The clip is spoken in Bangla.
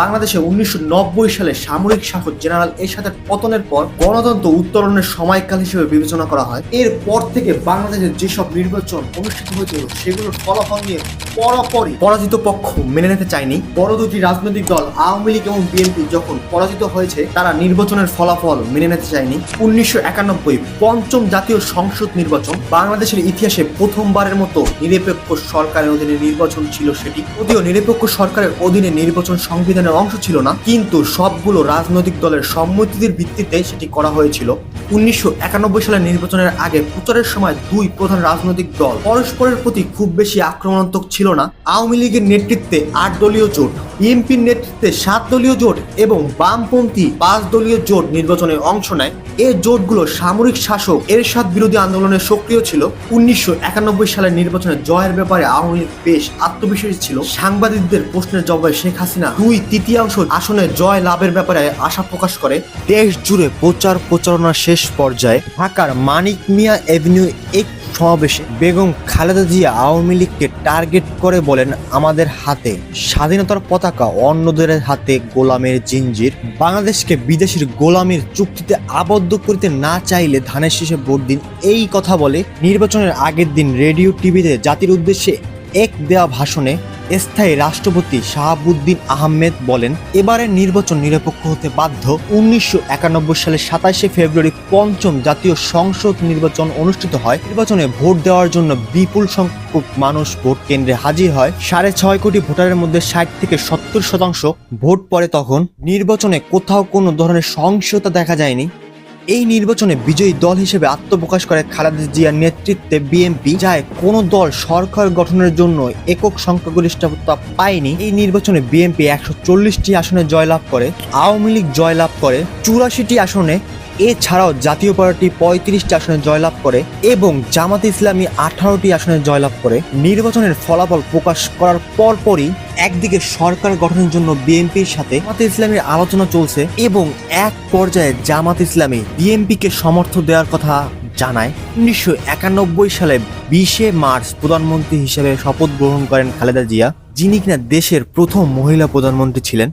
বাংলাদেশে উনিশশো নব্বই সালে সামরিক শাসক জেনারেল এরশাদের পতনের পর গণতন্ত্র উত্তরণের সময়কাল হিসেবে বিবেচনা করা হয়। এরপর থেকে বাংলাদেশের যেসব নির্বাচন অনুষ্ঠিত হয়েছিল, সেগুলোর ফলাফল নিয়ে পরপরই পরাজিত পক্ষ মেনে নিতে চায়নি। বড় দুটি রাজনৈতিক দল, আওয়ামী লীগ এবং বিএনপি, যখন পরাজিত হয়েছে, তারা নির্বাচনের ফলাফল মেনে নিতে চায়নি। উনিশশো একানব্বই পঞ্চম জাতীয় সংসদ নির্বাচন, বাংলাদেশের ইতিহাসে প্রথমবারের মতো নিরপেক্ষ সরকারের অধীনে নির্বাচন ছিল সেটি। যদিও নিরপেক্ষ সরকারের অধীনে নির্বাচন সংবিধানের অংশ ছিল না, কিন্তু সবগুলো রাজনৈতিক দলের সম্মতির ভিত্তিতে সেটি করা হয়েছিল। উনিশশো একানব্বই সালের নির্বাচনের আগে প্রচারের সময় দুই প্রধান রাজনৈতিক দল পরস্পরের প্রতি খুব বেশি আক্রমণাত্মক ছিল না। আওয়ামী লীগের নেতৃত্বে আট দলীয় জোট। বিএনপির নেতৃত্বে সাত দলীয় জোট এবং বামপন্থী পাঁচ দলীয় জোট নির্বাচনে অংশ নেয়। এই জোটগুলো সামরিক শাসক এর এরশাদ বিরোধী আন্দোলনে সক্রিয় ছিল। উনিশশো একানব্বই সালের নির্বাচনে জয়ের ব্যাপারে আওয়ামী লীগ বেশ আত্মবিশ্বাসী ছিল। সাংবাদিকদের প্রশ্নের জবাবে শেখ হাসিনা দুই তৃতীয়াংশ আসনে জয় লাভের ব্যাপারে আশা প্রকাশ করে। দেশ জুড়ে প্রচার প্রচারণা শেষ পর্যায়ে ঢাকার মানিক মিয়া এভিনিউ এক সমাবেশে বেগম খালেদা জিয়া আওয়ামী লীগকে টার্গেট করে বলেন আমাদের হাতে স্বাধীনতার পতাকা, অন্যদের হাতে গোলামের জিঞ্জির, বাংলাদেশকে বিদেশের গোলামের চুক্তিতে আবদ্ধ করিতে না চাইলে ধানের শীষে ভোট দিন, এই কথা বলে নির্বাচনের আগের দিন রেডিও টিভিতে জাতির উদ্দেশ্যে এক দেয়া ভাষণে স্থায়ী রাষ্ট্রপতি শাহাবুদ্দিন আহমেদ বলেন, এবারের নির্বাচন নিরপেক্ষ হতে বাধ্য। উনিশশো একানব্বই সালের সাতাশে ফেব্রুয়ারি পঞ্চম জাতীয় সংসদ নির্বাচন অনুষ্ঠিত হয়। নির্বাচনে ভোট দেওয়ার জন্য বিপুল সংখ্যক মানুষ ভোট কেন্দ্রে হাজির হয়। সাড়ে ছয় কোটি ভোটারের মধ্যে ষাট থেকে সত্তর শতাংশ ভোট পড়ে তখন। নির্বাচনে কোথাও কোনো ধরনের সহিংসতা দেখা যায়নি। এই নির্বাচনে বিজয়ী দল হিসেবে আত্মপ্রকাশ করে খালেদা জিয়ার নেতৃত্বে বিএনপি। যায় কোনো দল সরকার গঠনের জন্য একক সংখ্যাগরিষ্ঠতা পায়নি। এই নির্বাচনে বিএনপি একশো চল্লিশটি আসনে জয়লাভ করে, আওয়ামী লীগ জয়লাভ করে, চুরাশিটি আসনে এছাড়াও জাতীয় পার্টি পঁয়ত্রিশটি আসনে জয়লাভ করে এবং জামাত ইসলামী আঠারোটি আসনে জয়লাভ করে। নির্বাচনের ফলাফল প্রকাশ করার পরপরই একদিকে সরকার গঠনের জন্য বিএনপির সাথে জামাত ইসলামীর আলোচনা চলছে এবং এক পর্যায়ে জামাত ইসলামী বিএনপিকে সমর্থন দেওয়ার কথা জানায়। উনিশশো একানব্বই সালে বিশে মার্চ প্রধানমন্ত্রী হিসেবে শপথ গ্রহণ করেন খালেদা জিয়া, যিনি কিনা দেশের প্রথম মহিলা প্রধানমন্ত্রী ছিলেন।